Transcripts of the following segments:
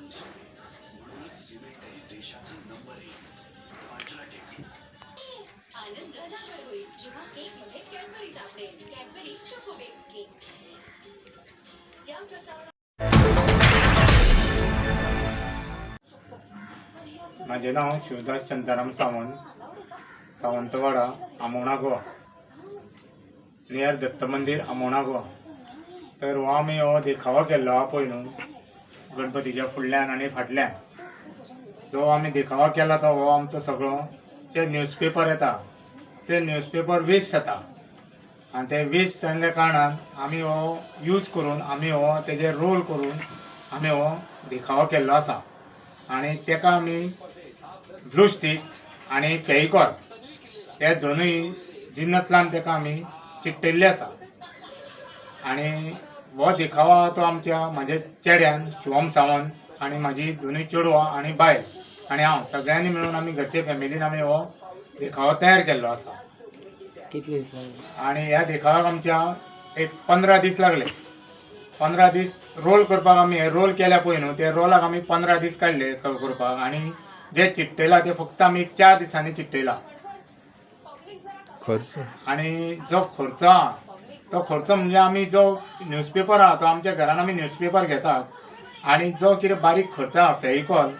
संधी म्हणूनच सिमेंट ही देशाचे नंबर एक अल्ट्राटेक आनंद नारळ होईल जेव्हा केकमध्ये कॅडबरी सापडेल कॅडबरी चोको बेक्स केक या प्रसारण माझे नाव शिवदास शांताराम सावंत. सावंतवाडा आमोणा गोवा. नियर दत्त मंदिर आमोणा गोवा. तर हो आमी हो देखावा केल्लो हा पळय न्हू गणपतीच्या फुडल्यान आनी फाटल्यान. जो आमी देखावा केला तो हो आमचो सगळो. जे न्यूजपेपर येता. ते न्यूजपेपर वेस्ट जाता. आनी ते वेस्ट जाल्ल्या कारणान आमी हो यूज करून आमी हो तेजे रोल करून आमी हो देखावो केल्लो आसा. आनी तेका आमी ब्लू स्टीक आनी फेविकॉल हे दोनूय जिन्नस लावन तेका आमी चिकटयल्ले आसा. आनी हो देखावो आहा तो आमच्या म्हाज्या चेड्यान शिवम सावंत आनी म्हाजी दोनूय चेडवां आनी बायल आनी हांव सगळ्यांनी मेळून आमी घरचे फॅमिलीन आमी हो देखावो तयार केल्लो आसा कितले दीस लागले? आनी ह्या देखाव्याक आमच्या एक पंदरा दीस लागले. पंदरा दीस रोल करपाक आमी हे रोल केल्या पळय न्हू ते रोलाक आमी पंदरा दीस काडले करपाक. आनी जे चिकटयला ते फक्त आमी चार दिसांनी चिकटयला खर्च? आनी जो खर्च आहा तो खर्च म्हणजे आमी जो न्यूजपेपर आहा तो आमच्या घरान आमी न्यूजपेपर घेतात. आनी जो कितें बारीक खर्च आहा फेविकॉल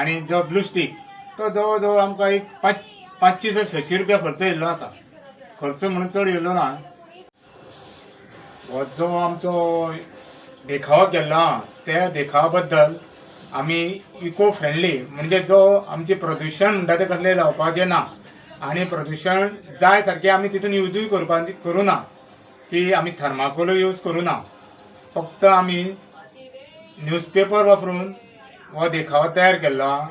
आनी जो ब्लू स्टीक तो जवळ जवळ आमकां एक पांच पांचशी ते सयशीं रुपया खर्च येयल्लो आसा. खर्च म्हणून चड येयल्लो ना. हो जो आमचो देखावो केल्लो आहा त्या देखावा बद्दल आमी इको फ्रेंडली म्हणजे जो आमचे प्रदूशण म्हणटा ते कसलें जावपाचें ना आनी प्रदूशण जाय सारकें आमी तितून यूजूय करपाची करूं ना. की आमी थर्माकोल यूज करूं ना फक्त आमी न्यूजपेपर वापरून हो देखावो तयार केल्लो आहा